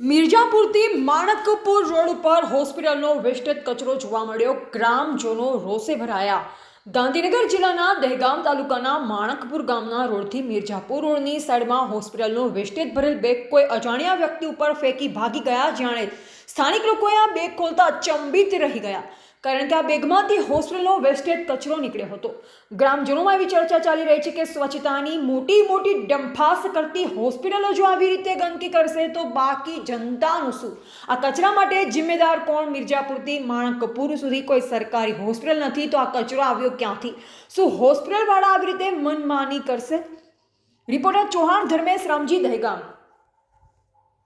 મિર્જાપુરથી માણકપુર road ઉપર હોસ્પિટલનો wastage કચરો જોવા મળ્યો. ગ્રામજનો રોષે ભરાયા. ગાંધીનગર જિલ્લાના દહેગામ તાલુકાના માણકપુર ગામના રોડથી મિર્જાપુર રોડની સાઈડમાં હોસ્પિટલનો વેસ્ટેજ ભરેલ બેગ કોઈ અજાણ્યા વ્યક્તિ ઉપર ફેંકી ભાગી ગયા, જાણે સ્થાનિક લોકોએ આ બેગ ખોલતા અચંબિત રહી ગયા. કારણ કે આ બેગમાંથી હોસ્પિટલનો વેસ્ટેડ કચરો નીકળ્યો હતો. ગ્રામજનોમાં એવી ચર્ચા ચાલી રહી છે કે સ્વચ્છતાની મોટી મોટી ડંફાસ કરતી હોસ્પિટલો જો આવી રીતે ગંદકી કરશે તો બાકી જનતાનું શું? આ કચરા માટે જિમ્મેદાર કોણ? મિર્જાપુરથી માણકપુર સુધી કોઈ સરકારી હોસ્પિટલ નથી, તો આ કચરો આવ્યો ક્યાંથી? શું હોસ્પિટલવાળા આવી રીતે મનમાની કરશે? રિપોર્ટર ચૌહાણ ધર્મેશ રામજી દહેગામ.